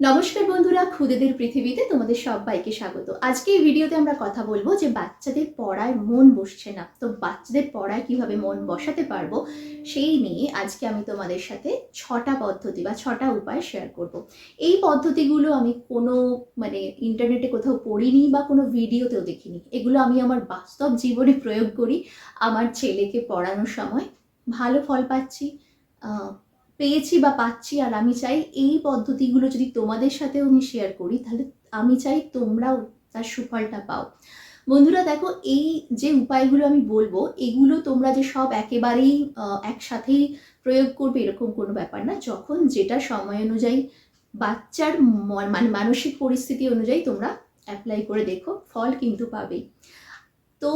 নমস্কার বন্ধুরা, খুদেদের পৃথিবীতে তোমাদের সবাইকে স্বাগত। আজকে এই ভিডিওতে আমরা কথা বলব যে বাচ্চাদের পড়ায় মন বসছে না। তো বাচ্চাদের পড়ায় কীভাবে মন বসাতে পারব সেই নিয়ে আজকে আমি তোমাদের সাথে ছটা পদ্ধতি বা ছটা উপায় শেয়ার করব। এই পদ্ধতিগুলো আমি কোনো মানে ইন্টারনেটে কোথাও পড়িনি বা কোনো ভিডিওতেও দেখিনি। এগুলো আমি আমার বাস্তব জীবনে প্রয়োগ করি। আমার ছেলেকে পড়ানোর সময় ভালো ফল পাচ্ছি পেয়েছি বা পাচ্ছি, আর আমি চাই এই পদ্ধতিগুলো যদি তোমাদের সাথেও আমি শেয়ার করি, তাহলে আমি চাই তোমরাও তার সুফলটা পাও। বন্ধুরা, দেখো, এই যে উপায়গুলো আমি বলব, এগুলো তোমরা যে সব একেবারেই একসাথেই প্রয়োগ করবে, এরকম কোনো ব্যাপার না। যখন যেটা সময় অনুযায়ী, বাচ্চার মানে মানসিক পরিস্থিতি অনুযায়ী তোমরা অ্যাপ্লাই করে দেখো, ফল কিন্তু পাবেই। তো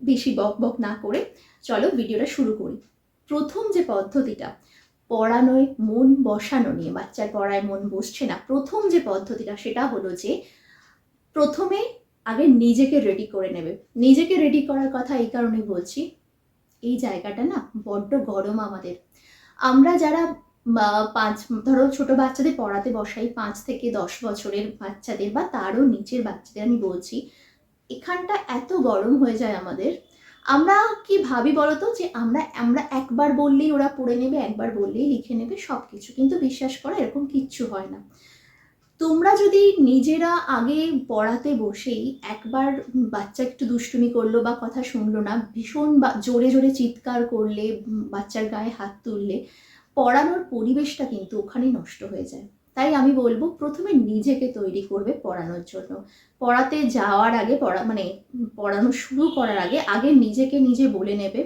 বেশি বক বক না করে, চলো ভিডিওটা শুরু করি। প্রথম যে পদ্ধতিটা পড়ানোয় মন বসানো নিয়ে, বাচ্চার পড়ায় মন বসছে না। প্রথম যে পদ্ধতিটা সেটা হলো যে, প্রথমে আগে নিজেকে রেডি করে নেবে। নিজেকে রেডি করার কথা এই কারণে বলছি, এই জায়গাটা না বড্ড গরম আমাদের। আমরা যারা পাঁচ, ধরো ছোট বাচ্চাদের পড়াতে বসাই, পাঁচ থেকে দশ বছরের বাচ্চাদের বা তারও নিচের বাচ্চাদের, আমি বলছি, এখানটা এত গরম হয়ে যায় আমাদের আমরা কি ভাবি বলতো যে আমরা আমরা একবার বললেই ওরা পড়ে নেবে, একবার বললেই লিখে নেবে সব কিছু কিন্তু বিশ্বাস করো, এরকম কিচ্ছু হয় না। তোমরা যদি নিজেরা আগে পড়াতে বসেই একবার বাচ্চা একটু দুষ্টুমি করল বা কথা শুনলো না, ভীষণ জোরে জোরে চিৎকার করলে বাচ্চার গায়ে হাত তুললে, পড়ানোর পরিবেশটা কিন্তু ওখানেই নষ্ট হয়ে যায়। তাই আমি বলব প্রথমে নিজেকে তৈরি করবে পড়ানোর জন্য। পড়াতে যাওয়ার আগে, পড়া মানে পড়ানো শুরু করার আগে আগে নিজেকে নিজে বলে নেবে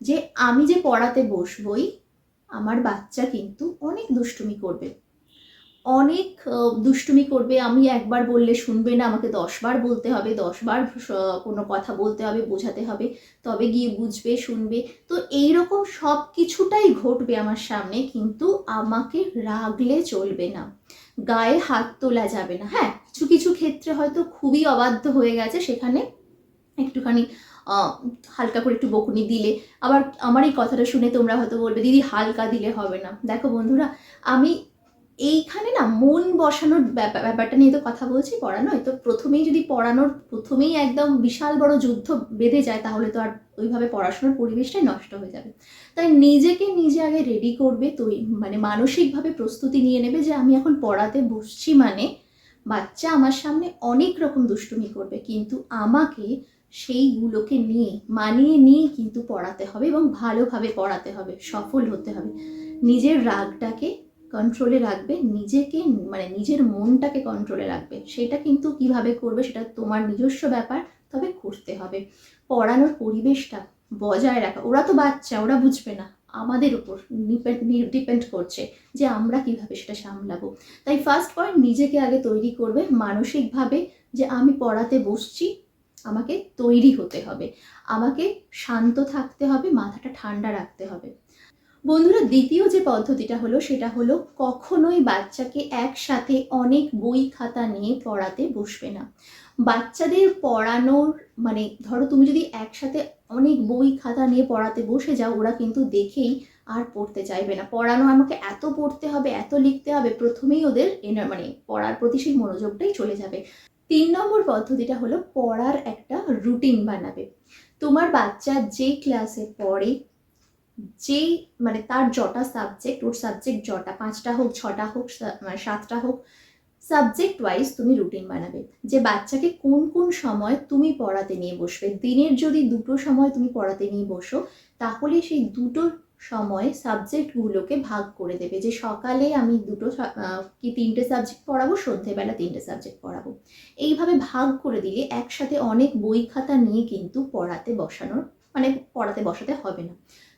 যে আমি যে পড়াতে বসবই, আমার বাচ্চা কিন্তু অনেক দুষ্টুমি করবে। অনেক দুষ্টুমি করবে। আমি একবার বললে শুনবে না, আমাকে দশবার বলতে হবে, দশবার কোনো কথা বলতে হবে, বোঝাতে হবে, তবে গিয়ে বুঝবে, শুনবে। তো এই রকম সব কিছুটাই ঘটবে আমার সামনে, কিন্তু আমাকে রাগলে চলবে না। গায়ে হাত তোলা যাবে না। হ্যাঁ কিছু কিছু ক্ষেত্রে হয়তো খুবই অবাধ্য হয়ে গেছে, সেখানে একটুখানি হালকা করে একটু বকুনি দিলে। আবার আমার এই কথাটা শুনে তোমরা হয়তো বলবে, দিদি, হালকা দিলে হবে না। দেখো বন্ধুরা, আমি এইখানে না মন বসানোর ব্যাপা- ব্যাপারটা নিয়ে তো কথা বলছি পড়ানোয় তো প্রথমেই যদি পড়ানোর, প্রথমেই একদম বিশাল বড় যুদ্ধ বেঁধে যায়, তাহলে তো আর ওইভাবে পড়াশোনার পরিবেশটাই নষ্ট হয়ে যাবে। তাই নিজেকে নিজে আগে রেডি করবে, তো মানে মানসিকভাবে প্রস্তুতি নিয়ে নেবে যে আমি এখন পড়াতে বসছি মানে বাচ্চা আমার সামনে অনেক রকম দুষ্টুমি করবে, কিন্তু আমাকে সেইগুলোকে নিয়ে, মানিয়ে নিয়ে কিন্তু পড়াতে হবে এবং ভালোভাবে পড়াতে হবে, সফল হতে হবে। নিজের রাগটাকে কন্ট্রোলে রাখবে, নিজেকে মানে নিজের মনটাকে কন্ট্রোলে রাখবে। সেটা কিন্তু কীভাবে করবে সেটা তোমার নিজস্ব ব্যাপার, তবে করতে হবে। পড়ানোর পরিবেশটা বজায় রাখা। ওরা তো বাচ্চা, ওরা বুঝবে না। আমাদের উপর ডিপেন্ড করছে যে আমরা কীভাবে সেটা সামলাবো। তাই ফার্স্ট পয়েন্ট নিজেকে আগে তৈরি করবে। মানসিকভাবে যে আমি পড়াতে বসছি, আমাকে তৈরি হতে হবে। আমাকে শান্ত থাকতে হবে, মাথাটা ঠান্ডা রাখতে হবে। বন্ধুরা, দ্বিতীয় যে পদ্ধতিটা হলো, সেটা হলো কখনোই বাচ্চাকে একসাথে অনেক বই খাতা নিয়ে পড়াতে বসবে না। বাচ্চাদের পড়ানোর মানে ধরো তুমি যদি একসাথে অনেক বই খাতা নিয়ে পড়াতে বসে যাও, ওরা কিন্তু দেখেই আর পড়তে চাইবে না। পড়ানো আমাকে এত পড়তে হবে, এত লিখতে হবে, প্রথমেই ওদের এনার মানে পড়ার প্রতি সেই মনোযোগটাই চলে যাবে। তিন নম্বর পদ্ধতিটা হলো পড়ার একটা রুটিন বানাবে। তোমার বাচ্চা যে ক্লাসে পড়ে যেই মানে তার যটা সাবজেক্ট ওর সাবজেক্ট যটা পাঁচটা হোক, ছটা হোক মানে সাতটা হোক সাবজেক্ট ওয়াইজ তুমি রুটিন বানাবে। যে বাচ্চাকে কোন কোন সময় তুমি পড়াতে নিয়ে বসবে, দিনের যদি দুটো সময় তুমি পড়াতে নিয়ে বসো, তাহলে সেই দুটো সময় সাবজেক্টগুলোকে ভাগ করে দেবে। যে সকালে আমি দুটো কি তিনটে সাবজেক্ট পড়াবো, সন্ধেবেলা তিনটে সাবজেক্ট পড়াবো। এইভাবে ভাগ করে দিলে একসাথে অনেক বই খাতা নিয়ে কিন্তু পড়াতে বসানোর মানে পড়াতে বসাতে হবে না।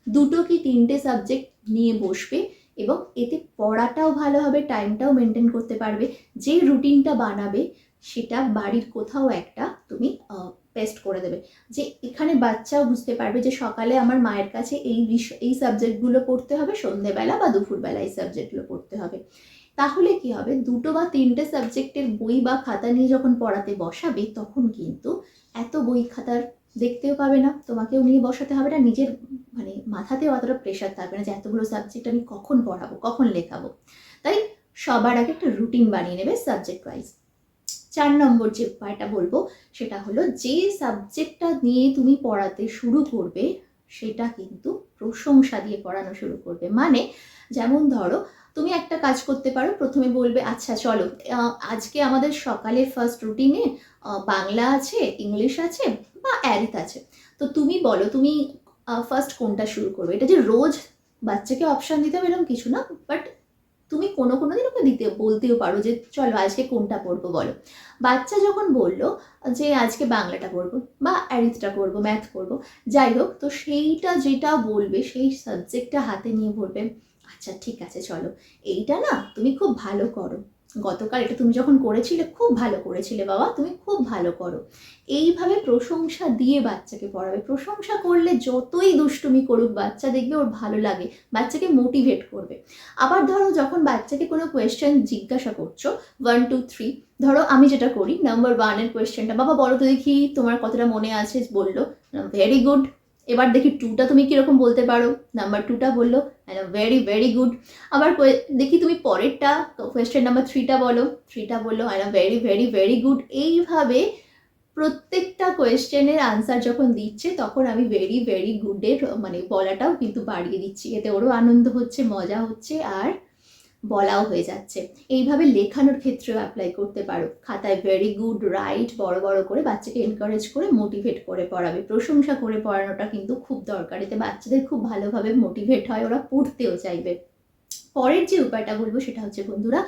দুটো কি তিনটে সাবজেক্ট নিয়ে বসবে এবং এতে পড়াটাও ভালো হবে টাইমটাও মেনটেন করতে পারবে। যে রুটিনটা বানাবে সেটা বাড়ির কোথাও একটা তুমি পেস্ট করে দেবে। যে এখানে বাচ্চাও বুঝতে পারবে যে সকালে আমার মায়ের কাছে এই বিষয় এই সাবজেক্টগুলো পড়তে হবে, সন্ধেবেলা বা দুপুরবেলা এই সাবজেক্টগুলো পড়তে হবে। তাহলে কি হবে? দুটো বা তিনটে সাবজেক্টের বই বা খাতা নিয়ে যখন পড়াতে বসাবে, তখন কিন্তু এত বই খাতার দেখতেও পাবে না। তোমাকেও নিয়ে বসাতে হবে না, নিজের মানে মাথাতে অতটা প্রেশার থাকবে না যে এতগুলো সাবজেক্ট আমি কখন পড়াবো, কখন লেখাবো। তাই সবার আগে একটা রুটিন বানিয়ে নেবে সাবজেক্ট ওয়াইজ চার নম্বর যে উপায়টা বলব, সেটা হলো যে সাবজেক্টটা নিয়ে তুমি পড়াতে শুরু করবে, সেটা কিন্তু প্রশংসা দিয়ে পড়ানো শুরু করবে। মানে যেমন ধরো, তুমি একটা কাজ করতে পারো, প্রথমে বলবে আচ্ছা চলো আজকে আমাদের সকালে ফার্স্ট রুটিনে বাংলা আছে, ইংলিশ আছে বা অ্যারিথ আছে। তো তুমি বলো, তুমি ফার্স্ট কোনটা শুরু করবে? এটা যে রোজ বাচ্চাকে অপশান দিতে হবে এরকম কিছু না বাট তুমি কোনো কোনো দিন ওকে দিতে, বলতেও পারো যে, চলো আজকে কোনটা পড়ব বলো। বাচ্চা যখন বলল যে, আজকে বাংলাটা পড়ব বা অ্যারিথটা করব ম্যাথ করব যাই হোক, তো সেইটা যেটা বলবে, সেই সাবজেক্টটা হাতে নিয়ে বলবে আচ্ছা ঠিক আছে, চলো। এইটা না তুমি খুব ভালো করো। গতকাল এটা তুমি যখন করেছিলে, খুব ভালো করেছিলে বাবা, তুমি খুব ভালো করো। এইভাবে প্রশংসা দিয়ে বাচ্চাকে পড়াবে। প্রশংসা করলে যতই দুষ্টুমি করুক, বাচ্চা দেখবে ওর ভালো লাগে, বাচ্চাকে মোটিভেট করবে। আবার ধরো যখন বাচ্চাকে কোনো কোয়েশ্চেন জিজ্ঞাসা করছ ওয়ান টু থ্রি ধরো আমি যেটা করি নাম্বার ওয়ানের কোয়েশ্চেনটা বাবা বলো তো দেখি তোমার কতটা মনে আছে, বলল ভেরি গুড এবার দেখি টুটা তুমি কীরকম বলতে পারো। নাম্বার টুটা বলল ভেরি ভেরি গুড আবার দেখি তুমি পরেরটা কোয়েশ্চেন নাম্বার থ্রিটা বলো। থ্রিটা বলল I very very very good এইভাবে প্রত্যেকটা কোয়েশ্চেনের আনসার যখন দিচ্ছে, তখন আমি ভেরি ভেরি গুডের মানে বলাটাও কিন্তু বাড়িয়ে দিচ্ছি। এতে ওরও আনন্দ হচ্ছে, মজা হচ্ছে, আর বলাও হয়ে যাচ্ছে। এইভাবে লেখানোর ক্ষেত্রেও অ্যাপ্লাই করতে পারো। খাতায় ভেরি গুড রাইট বড় বড় করে বাচ্চাকে এনকারেজ করে মোটিভেট করে পড়াবে। প্রশংসা করে পড়ানোটা কিন্তু খুব দরকার। এতে বাচ্চাদের খুব ভালোভাবে মোটিভেট হয়, ওরা পড়তেও চাইবে। পরের যে উপায়টা বলব সেটা হচ্ছে বন্ধুরা,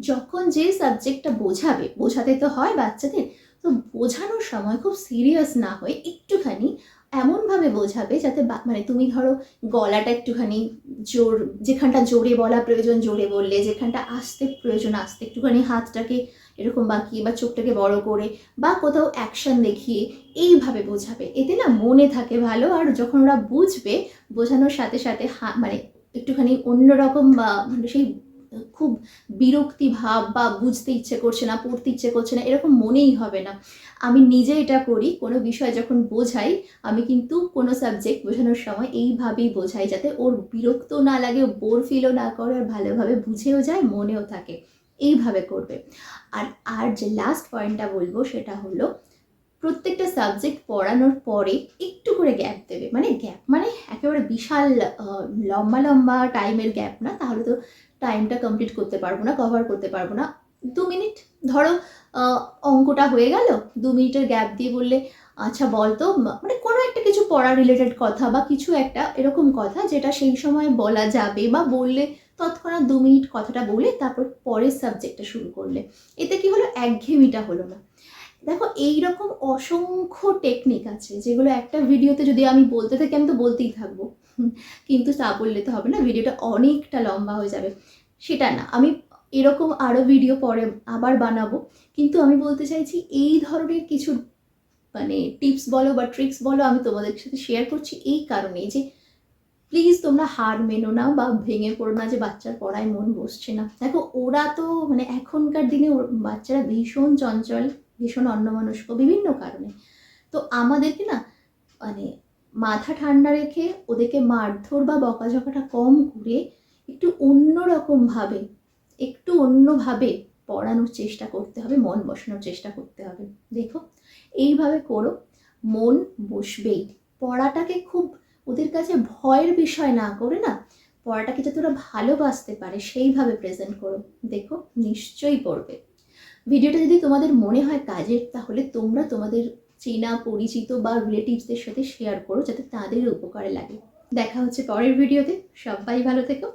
যখন যে সাবজেক্টটা বোঝাবে, বোঝাতে তো হয় বাচ্চাদের, তো বোঝানোর সময় খুব সিরিয়াস না হয়ে একটুখানি এমনভাবে বোঝাবে যাতে মানে তুমি ধরো গলাটা একটুখানি জোর, যেখানটা জোরে বলা প্রয়োজন, জোরে বললে, যেখানটা আসতে প্রয়োজন, আসতে একটুখানি হাতটাকে এরকম বাঁকিয়ে বা চোখটাকে বড় করে বা কোথাও অ্যাকশন দেখিয়ে এইভাবে বোঝাবে। এতে না মনে থাকে ভালো আর যখন ওরা বুঝবে, বোঝানোর সাথে সাথে হা মানে একটুখানি অন্যরকম বা মানে সেই খুব বিরক্তি ভাব বা বুঝতে ইচ্ছে করছে না, পড়তে ইচ্ছে করছে না, এরকম মনেই হবে না। আমি নিজে এটা করি, কোনো বিষয় যখন বোঝাই, আমি কিন্তু কোনো সাবজেক্ট বোঝানোর সময় এইভাবেই বোঝাই যাতে ওর বিরক্ত না লাগে বোর ফিলও না করে আর ভালোভাবে বুঝেও যায়, মনেও থাকে। এইভাবে করবে। আর আর যে লাস্ট পয়েন্টটা বলব সেটা হলো, প্রত্যেকটা সাবজেক্ট পড়ানোর পরে একটু করে গ্যাপ দেবে। মানে গ্যাপ মানে একেবারে বিশাল লম্বা লম্বা টাইমের গ্যাপ না, তাহলে তো টাইমটা কমপ্লিট করতে পারব না কভার করতে পারব না। দু মিনিট ধরো অঙ্কটা হয়ে গেল, দু মিনিটের গ্যাপ দিয়ে বললে আচ্ছা বল তো মানে কোনো একটা কিছু পড়া রিলেটেড কথা বা কিছু একটা এরকম কথা যেটা সেই সময় বলা যাবে বা বললে তৎক্ষণাৎ দু মিনিট কথাটা বলে তারপর পরের সাবজেক্টটা শুরু করলে। এতে কি হলো? একঘেয়েমিটা হলো না। দেখো এই রকম অসংখ্য টেকনিক আছে যেগুলো একটা ভিডিওতে যদি আমি বলতে থাকি, আমি তো বলতেই থাকব। কিন্তু তা বললে তো হবে না, ভিডিওটা অনেকটা লম্বা হয়ে যাবে। সেটা না, আমি এরকম আরও ভিডিও পরে আবার বানাবো, কিন্তু আমি বলতে চাইছি এই ধরনের কিছু মানে টিপস বলো বা ট্রিক্স বলো আমি তোমাদের সাথে শেয়ার করছি এই কারণেই যে প্লিজ তোমরা হার মেনো না বা ভেঙে পড়ো না যে বাচ্চার পড়ায় মন বসছে না। দেখো, ওরা তো মানে এখনকার দিনে বাচ্চারা ভীষণ চঞ্চল, ভীষণ অন্যমনস্ক বিভিন্ন কারণে। তো আমাদেরকে না মানে মাথা ঠান্ডা রেখে ওদেরকে মারধর বা বকাঝকাটা কম করে একটু অন্যরকমভাবে একটু অন্যভাবে পড়ানোর চেষ্টা করতে হবে, মন বসানোর চেষ্টা করতে হবে। দেখো, এইভাবে করো, মন বসবেই। পড়াটাকে খুব ওদের কাছে ভয়ের বিষয় না করে না, পড়াটাকে যাতে ওরা ভালোবাসতে পারে, সেইভাবে প্রেজেন্ট করো। দেখো, নিশ্চয়ই পড়বে। ভিডিওটা যদি তোমাদের মনে হয় কাজের, তাহলে তোমরা তোমাদের চেনা, পরিচিত বা রিলেটিভসদের সাথে শেয়ার করো যাতে তাদের উপকারে লাগে। দেখা হচ্ছে পরের ভিডিওতে সবাই ভালো থেকো।